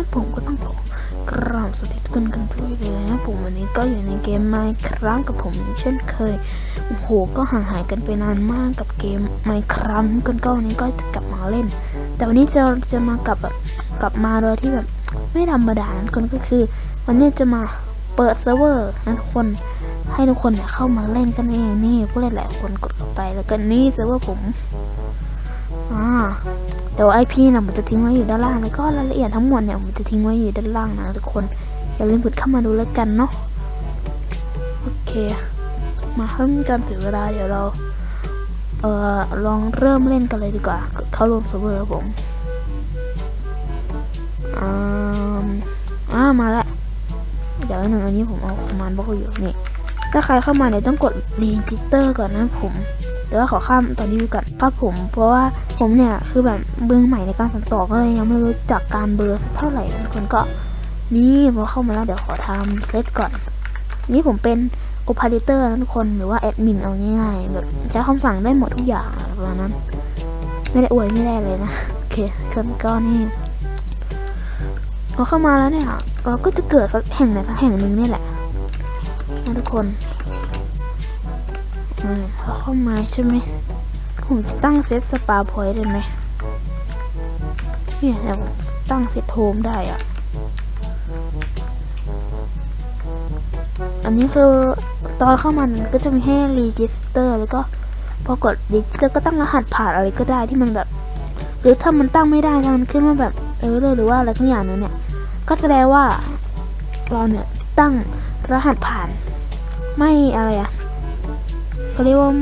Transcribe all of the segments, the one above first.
ครับผมก็ต้องขอกราบสวัสดีทุกคนกันด้วยเลยนะผมวันนี้ก็อยู่ในเกม Minecraft กับผมเช่นเคยโอ้โหก็ห่างหายกันไปนานมากกับเกม Minecraft กันก็วันนี้ก็จะกลับมาเล่น แต่วันนี้จะจะมากลับแบบกลับมาโดยที่แบบไม่ธรรมดานะคนก็คือ วันนี้จะมาเปิดเซิร์ฟเวอร์นะทุกคนให้ทุกคนเนี่ยเข้ามาเล่นกันเองนี่ผู้เล่นหลายคนกดเข้าไปแล้วก็นี่เซิร์ฟเวอร์ผมอ่า เดี๋ยวไอพีนะผมจะทิ้งไว้อยู่ด้านล่างแล้วก็รายละเอียดทั้งหมดเนี่ยผมจะทิ้งไว้อยู่ด้านล่างนะทุกคนอย่าลืมกดเข้ามาดูแล้วกันเนาะโอเค มาเพิ่มการเสียเวลาเดี๋ยวเราเอ่อลองเริ่มเล่นกันเลยดีกว่า เข้าร่วมเซิร์ฟเวอร์ครับผมอ่าอ่ามาแล้วเดี๋ยวหนึ่งอันนี้ผมเอาคอมมานด์บล็อกอยู่นี่ถ้าใครเข้ามาเนี่ยต้องกดรีจิสเตอร์ก่อนนะผม เดี๋ยวขอข้ามตอนนี้ดูก่อนครับผม เพราะว่าผมเนี่ยคือแบบเบื้องใหม่ในการสั่งต่อก็เลยยังไม่รู้จักการเบอร์เท่าไหร่ทุกคนก็นี่พอเข้ามาแล้วเดี๋ยวขอทำเซตก่อน นี่ผมเป็นโอเปอเรเตอร์นะทุกคนหรือว่าแอดมินเอาง่ายๆแบบใช้คำสั่งได้หมดทุกอย่างประมาณนั้น ไม่ได้อวยไม่ได้เลยนะโอเคคนก็นี่พอเข้ามาแล้วเนี่ยเราก็จะเกิดสักแห่งไหนสักแห่งหนึ่งนี่แหละนะทุกคน เข้ามาใช่ไหม ผมจะตั้งเซตสปาพอยต์ได้ไหมเนี่ยเดี๋ยวผมตั้งเซตโฮมได้อะ อันนี้คือตอนเข้ามามันก็จะมีให้รีจิสเตอร์แล้วก็พอกดรีจิสเตอร์ก็ตั้งรหัสผ่านอะไรก็ได้ที่มันแบบ หรือถ้ามันตั้งไม่ได้ถ้ามันขึ้นมาแบบเออเลยหรือว่าอะไรทั้งอย่างนึงเนี่ย ก็แสดงว่าเราเนี่ยตั้งรหัสผ่านไม่อะไรอะ เขาเรียกว่า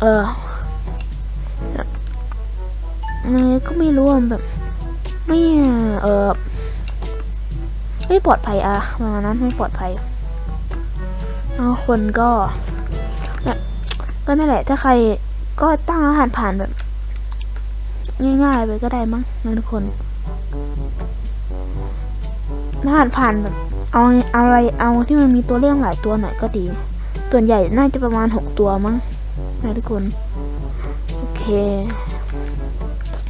เออก็ไม่รู้อะแบบ ไม่เออไม่ปลอดภัยอะประมาณนั้นไม่ปลอดภัยเอาคนก็เนี่ยก็นั่นแหละถ้าใครก็ตั้งรหัสผ่านแบบ ง่ายๆไปก็ได้มั้งนะทุกคนรหัสผ่านแบบ เอาเอาอะไรเอาที่มันมีตัวเลขหลายตัวหน่อยก็ดี ส่วนใหญ่น่าจะประมาณหกตัวมั้งนะทุกคน โอเค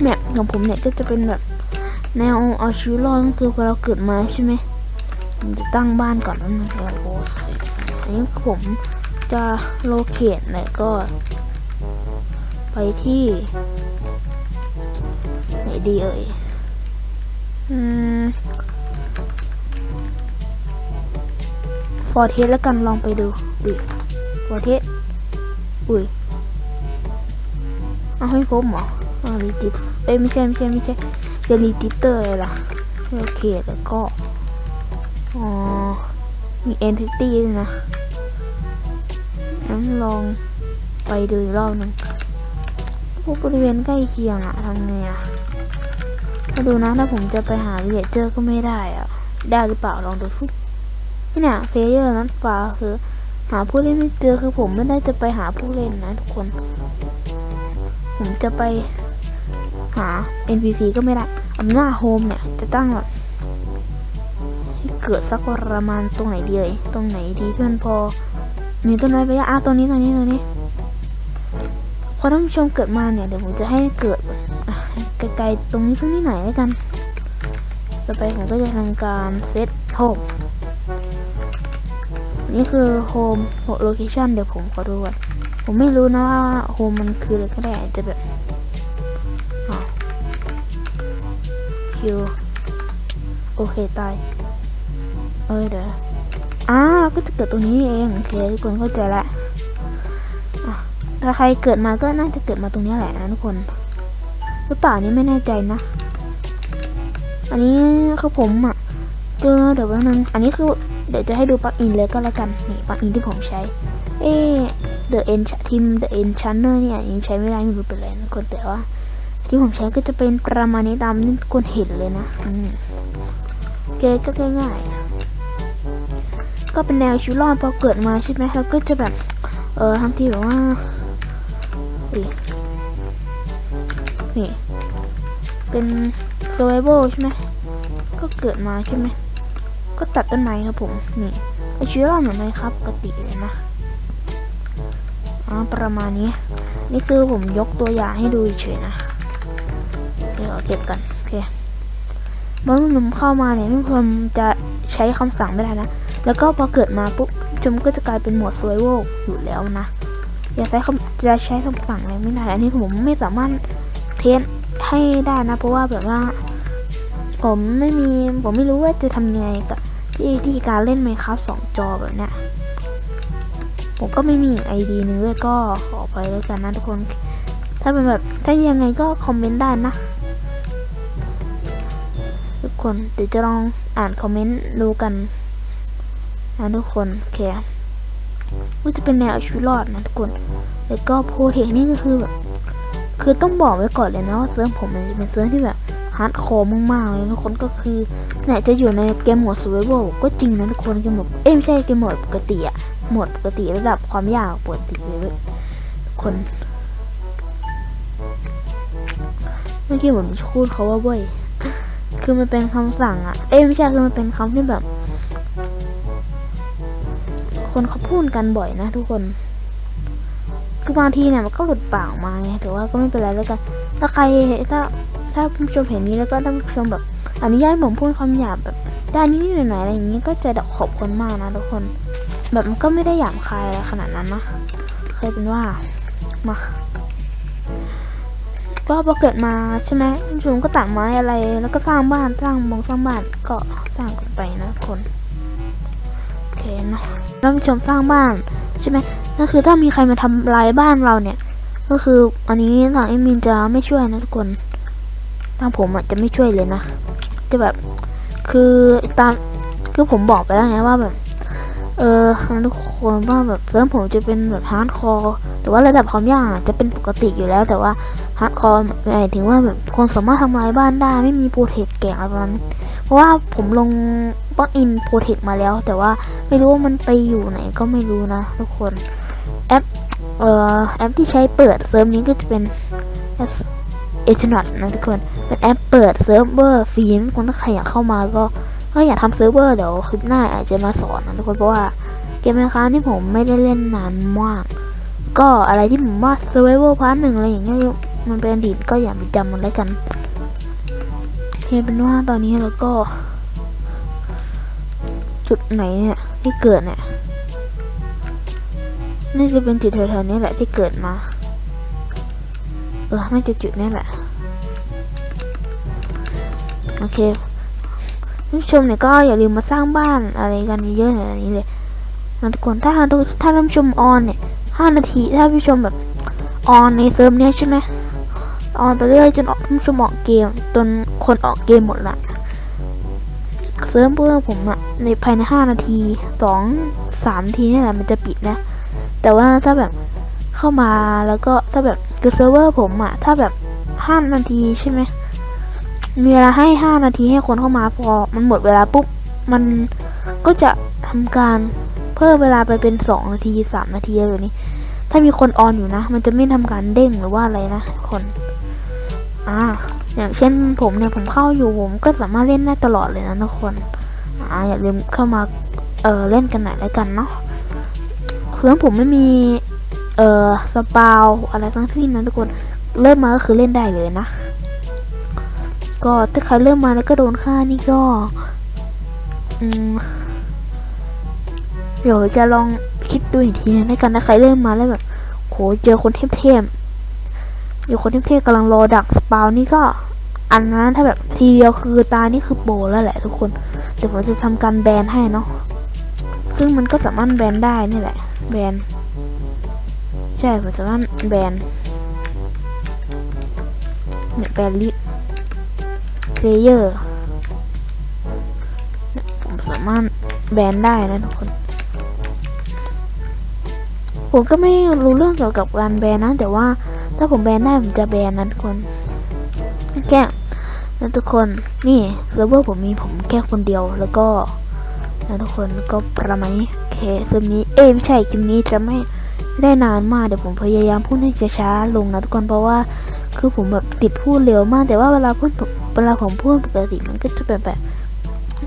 แมปของผมเนี่ยก็จะเป็นแบบแนวเอาชีวิตรอดก็คือพอเราเกิดมาใช่ไหมผมจะตั้งบ้านก่อนแล้วนะครับโอ้อันนี้ผมจะโลเคทเนี่ยก็ ไปที่ไหนดีเอ่ยอืมฟอร์เทสแล้วกันลองไปดู อุ้ยฟอร์เทสอุ้ยเอาให้ผมเหรออารีจิตเอ้ยไม่ใช่ไม่ใช่ไม่ใช่จะรีจิตเตอร์เลยล่ะโอเคแล้วก็อ๋อมีเอนติตี้ด้วยนะงั้นลองไปดูอีกรอบหนึ่งพวกบริเวณใกล้เคียงอะทำไงอะมาดูนะถ้าผมจะไปหาเรียเจอร์ก็ไม่ได้อะได้หรือเปล่าลองดูสินี่เนี่ยเพลเยอร์นั้นฟ้าคือ หาผู้เล่นไม่เจอคือผมไม่ได้จะไปหาผู้เล่นนะทุกคน ผมจะไปหา NPC ก็ไม่ได้อำนาจโฮมเนี่ย จะตั้งแบบให้เกิดสักประมาณตรงไหนดีเลยตรงไหนดีที่มันพอ มีต้นไม้ไปอะตรงนี้ตรงนี้ตรงนี้พอท่านผู้ชมเกิดมาเนี่ยเดี๋ยวผมจะให้เกิดไกลๆตรงนี้สักนิดหน่อยแล้วกัน ต่อไปผมก็จะทำการเซตโฮม นี่คือโฮมโลเคชันเดี๋ยวผมขอดูก่อนผมไม่รู้นะว่าโฮมมันคืออะไรก็ได้อาจจะแบบคิวโอเคตาย เอ้ยเดี๋ยวอ่าก็จะเกิดตรงนี้เอง โอเคทุกคนเข้าใจละถ้าใครเกิดมาก็น่าจะเกิดมาตรงนี้แหละนะทุกคนหรือเปล่านี่ไม่แน่ใจนะ อันนี้คือผมอะ เจอเดี๋ยวแป๊บนึงอันนี้คือเดี๋ยวจะให้ดูปลั๊กอินเลยก็แล้วกันนี่ปลั๊กอินที่ผมใช้ เอ๊เดอะเอ็นทีมเดอะเอ็นชันเนอร์เนี่ยยังใช้ไม่ได้ไม่รู้เป็นไรนะคนแต่ว่า ที่ผมใช้ก็จะเป็นประมาณนี้ตามที่คนเห็นเลยนะอืมเกก็ง่ายๆก็เป็นแนวชิวรอดพอเกิดมาใช่ไหมแล้วก็จะแบบ เออทำทีแบบว่านี่นี่เป็น survival ใช่ไหมก็เกิดมาใช่ไหม ก็ตัดต้นไม้ครับผมนี่ไอชีวิตรอดเหมือนไหมครับปกติเลยนะอ๋อประมาณนี้ นี่คือผมยกตัวอย่างให้ดูเฉยนะเดี๋ยวเก็บกันโอเคเมื่อคุณผู้ชมเข้ามาเนี่ยคุณผู้ชมจะใช้คำสั่งไม่ได้นะ แล้วก็พอเกิดมาปุ๊บคุณผู้ชมก็จะกลายเป็นหมวด survival อยู่แล้วนะอย่าใช้คำจะใช้คำสั่งอะไรไม่ได้ อันนี้ผมไม่สามารถเทสให้ได้นะ เพราะว่าแบบว่า ผมไม่มีผมไม่รู้ว่าจะทำยังไงกับ ที่ที่การเล่น Minecraft สองจอแบบเนี้ยผมก็ไม่มีไอดีนึงด้วยก็ขอไปแล้วกันนะทุกคน ถ้าเป็นแบบถ้ายังไงก็คอมเมนต์ได้นะ ทุกคนเดี๋ยวจะลองอ่านคอมเมนต์ดูกันนะทุกคนโอเคว่าจะเป็นแนวชีวิตรอดนะทุกคน แล้วก็โปรเทคนี่ก็คือแบบคือต้องบอกไว้ก่อนเลยนะว่าเซิร์ฟผมมันจะเป็นเซิร์ฟที่แบบฮาร์ดคอร์มากๆเลยทุกคนก็คือ เนี่ยจะอยู่ในเกมโหมด survival ก็จริงนะทุกคนเกมโหมดเอ้ยไม่ใช่เกมโหมดปกติอะโหมดปกติระดับความยากปกติเลยเว้ยทุกคน เมื่อกี้ผมพูดเขาว่าเว้ยคือมันเป็นคำสั่งอะเอ้ยไม่ใช่คือมันเป็นคำที่แบบ คนเขาพูดกันบ่อยนะทุกคน คือบางทีเนี่ยมันก็หลุดปากออกมาไงแต่ว่าก็ไม่เป็นไรแล้วกัน ถ้าใครถ้าถ้าผู้ชมเห็นนี้แล้วก็ท่านผู้ชมแบบ อนุญาตผมพูดคำหยาบแบบด้านนี้หน่อยๆอะไรอย่างนี้ก็จะขอบคุณมากนะทุกคน แบบมันก็ไม่ได้หยาบคายอะไรขนาดนั้นนะเคยเป็นว่ามาก็พอเกิดมาใช่ไหมท่านผู้ชมก็ตัดไม้อะไร แล้วก็สร้างบ้านสร้างบงสร้างบ้านก็สร้างกันไปนะคนโอเคเนาะท่านผู้ชมสร้างบ้านใช่ไหมก็คือถ้ามีใครมาทำลายบ้านเราเนี่ย ก็คืออันนี้ทางเอมินจะไม่ช่วยนะทุกคนทางผมอะจะไม่ช่วยเลยนะ จะแบบ คือตามคือผมบอกไปแล้วไงว่าแบบ เออทุกคนว่าแบบเซิร์ฟผมจะเป็นแบบฮาร์ดคอร์แต่ว่าระดับความยากจะเป็นปกติอยู่แล้ว แต่ว่าฮาร์ดคอร์หมายถึงว่าแบบคนสามารถทำลายบ้านได้ไม่มีโปรเทคแก่อะไรประมาณนั้นเพราะว่าผมลงป้อนอินโปรเทคมาแล้ว แต่ว่าไม่รู้ว่ามันไปอยู่ไหนก็ไม่รู้นะทุกคนแอปเอ่อแอปที่ใช้เปิดเซิร์ฟนี้ก็จะเป็นแอปเอชนอตนะทุกคน เป็นแอปเปิดเซิร์ฟเวอร์ฟรีนคนถ้าใครอยากเข้ามาก็ก็อยากทำเซิร์ฟเวอร์เดี๋ยวคลิปหน้าอาจจะมาสอนนะทุกคนเพราะว่าเกมนะคะที่ผมไม่ได้เล่นนานมาก ก็อะไรที่ผมว่า survival part หนึ่งอะไรอย่างเงี้ยมันเป็นอดีตก็อย่าไปจำมันแล้วกันโอเคเป็นว่าตอนนี้เราก็ จุดไหนเนี่ยที่เกิดเนี่ยน่าจะเป็นจุดแถวๆนี้แหละที่เกิดมา เออไม่จะจุดนี้แหละ โอเคผู้ชมเนี่ยก็อย่าลืมมาสร้างบ้านอะไรกันเยอะๆอย่างนี้เลยนะทุกคนถ้าถ้าถ้าท่านผู้ชมออนเนี่ยห้านาทีถ้าผู้ชมแบบออนในเซิร์ฟเนี้ยใช่ไหมออนไปเรื่อยจนออกท่านผู้ชมออกเกมจนคนออกเกมหมดละเซิร์ฟเพื่อผมอะในภายในห้านาทีสองสามทีนี่แหละมันจะปิดนะ แต่ว่าถ้าแบบเข้ามาแล้วก็ถ้าแบบคือเซิร์ฟเวอร์ผมอะถ้าแบบห้านาทีใช่ไหม มีเวลาให้ห้านาทีให้คนเข้ามาพอมันหมดเวลาปุ๊บมันก็จะทำการเพิ่มเวลาไปเป็นสองนาทีสามนาทีอะไรแบบนี้ ถ้ามีคนออนอยู่นะ มันจะไม่ทำการเด้งหรือว่าอะไรนะคนอ่าอย่างเช่นผมเนี่ยผมเข้าอยู่ผมก็สามารถเล่นได้ตลอดเลยนะทุกคนอ่าอย่าลืมเข้ามาเออเล่นกันหน่อยแล้วกันเนาะเครื่องผมไม่มีเออสปาวอะไรทั้งสิ้นนะทุกคนเริ่มมาก็คือเล่นได้เลยนะ ก็ถ้าใครเริ่มมาแล้วก็โดนฆ่านี่ก็ อืม เดี๋ยวจะลองคิดดูอีกทีนึงในกันนะใครเริ่มมาแล้วแบบ โห เจอคนเทพๆอยู่คนเทพๆกำลังรอดักสปาวนี่ก็ อันนั้นถ้าแบบทีเดียวคือตายนี่คือโปรแล้วแหละทุกคน เดี๋ยวผมจะทำการแบนให้เนาะ ซึ่งมันก็สามารถแบนได้นี่แหละ แบน ใช่ผมสามารถแบนเนี่ยแบนลิ เพลเยอร์ผมสามารถแบนได้นะทุกคน ผมก็ไม่รู้เรื่องเกี่ยวกับการแบนนะ แต่ว่าถ้าผมแบนได้ผมจะแบนนะทุกคนแค่นะทุกคนนี่เซิร์ฟเวอร์ผมมีผมแค่คนเดียวแล้วก็นะทุกคนก็ประมาณนี้โอเคเซิร์ฟนี้เอ้ไม่ใช่คลิปนี้จะไม่ได้นานมากเดี๋ยวผมพยายามพูดให้ช้าๆลงนะทุกคนเพราะว่าคือผมแบบติดพูดเร็วมากแต่ว่าเวลาพูด เวลาผมพูดปกติมันก็จะเป็นแบบ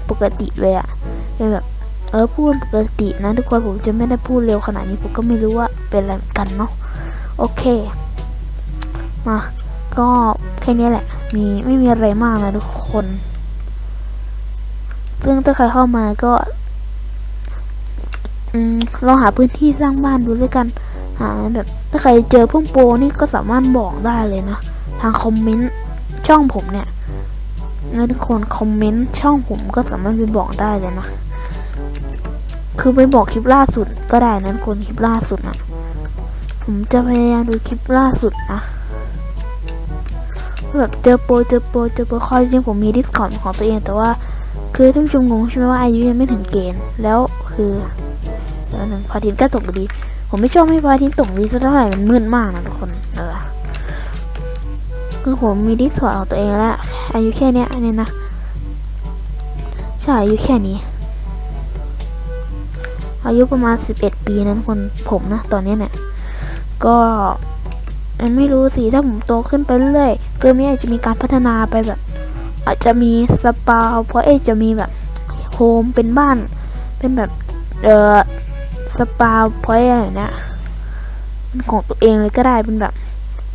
ปกติเลยอะเป็นแบบเออพูดปกตินะทุกคนผมจะไม่ได้พูดเร็วขนาดนี้ผมก็ไม่รู้ว่าเป็นอะไรกันเนาะโอเคมาก็แค่นี้แหละ มีไม่มีอะไรมากนะทุกคน ซึ่งถ้าใครเข้ามาก็ลองหาพื้นที่สร้างบ้านดูด้วยกันหาแบบถ้าใครเจอพวกโปรนี่ก็สามารถบอกได้เลยนะ ทางคอมเมนต์ช่องผมเนี่ย นะทุกคนคอมเมนต์ช่องผมก็สามารถไปบอกได้เลยนะ คือไปบอกคลิปล่าสุดก็ได้นะทุกคนคลิปล่าสุดนะผมจะพยายามดูคลิปล่าสุดนะแบบเจอโปรเจอโปรเจอโปรคอยจริงผมมี Discord เป็นของตัวเองแต่ว่า คือท่านชมงงใช่ไหมว่าอายุยังไม่ถึงเกณฑ์แล้วคือแล้วหนึ่งพระอาทิตย์ก็ตกดี ผมไม่ชอบให้พระอาทิตย์ตกดีสักเท่าไหร่มันมืดมากนะทุกคนเออคือผมมี Discord ของตัวเองแล้ว อายุแค่เนี้ยเนี่ยนะใช่อายุแค่นี้ อายุประมาณ11ปีนะทุกคนผมนะตอนนี้เนี่ยก็ไม่รู้สิถ้าผมโตขึ้นไปเรื่อยๆเกมนี้อาจจะมีการพัฒนาไปแบบ อาจจะมีสปาเพราะเอจะมีแบบโฮมเป็นบ้าน เป็นแบบเออสปาเพอยอะไรเนี้ยเป็นของตัวเองเลยก็ได้เป็นแบบ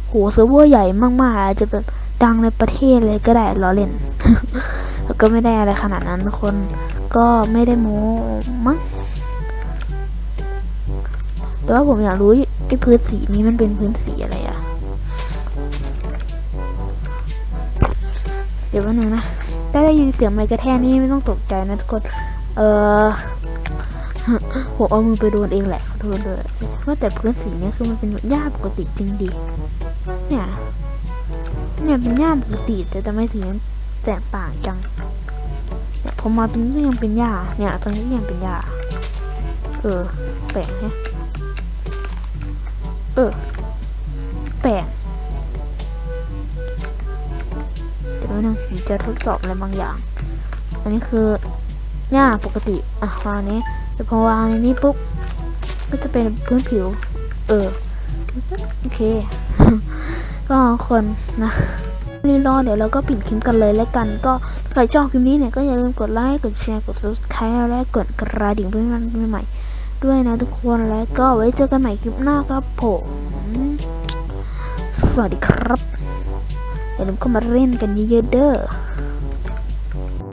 โหเซิร์ฟเวอร์ใหญ่มากๆอาจจะแบบ ดังในประเทศเลยก็ได้ล้อเล่นก็ไม่ได้อะไรขนาดนั้นทุกคนก็ไม่ได้โม้มั้งแต่ว่าผมอยากรู้ไอ้พื้นสีนี้มันเป็นพื้นสีอะไรอะเดี๋ยววันนึงนะถ้าได้ยินเสียงไมค์กระแทกนี่ไม่ต้องตกใจนะทุกคน เออผมเอามือไปโดนเองแหละโทษด้วยว่าแต่พื้นสีนี้คือมันเป็นหญ้าปกติจริงดิเนี่ย เนี่ยเป็นหญ้าปกติแต่ทำไมสีมันแตกต่างจังเนี่ยผมมาตรงนี้ก็ยังเป็นหญ้าเนี่ยตรงนี้ก็ยังเป็นหญ้าเออ แปลกแฮะเออ แปลกเดี๋ยวนึงผมจะทดสอบอะไรบางอย่าง อันนี้คือหญ้าปกติ อะวางนี้แต่พอวางในนี้ปุ๊บก็จะเป็นพื้นผิว เออ โอเค ก็คนนะนี่รอเดี๋ยวเราก็ปิดคลิปกันเลยแล้วกันก็ใครชอบคลิปนี้เนี่ยก็อย่าลืมกดไลค์กดแชร์กด subscribe และกดกระดิ่งเพื่อนๆใหม่ๆด้วยนะทุกคนแล้วก็ไว้เจอกันใหม่คลิปหน้าครับผมสวัสดีครับอย่าลืมเข้ามาเล่นกันเยอะๆเด้อ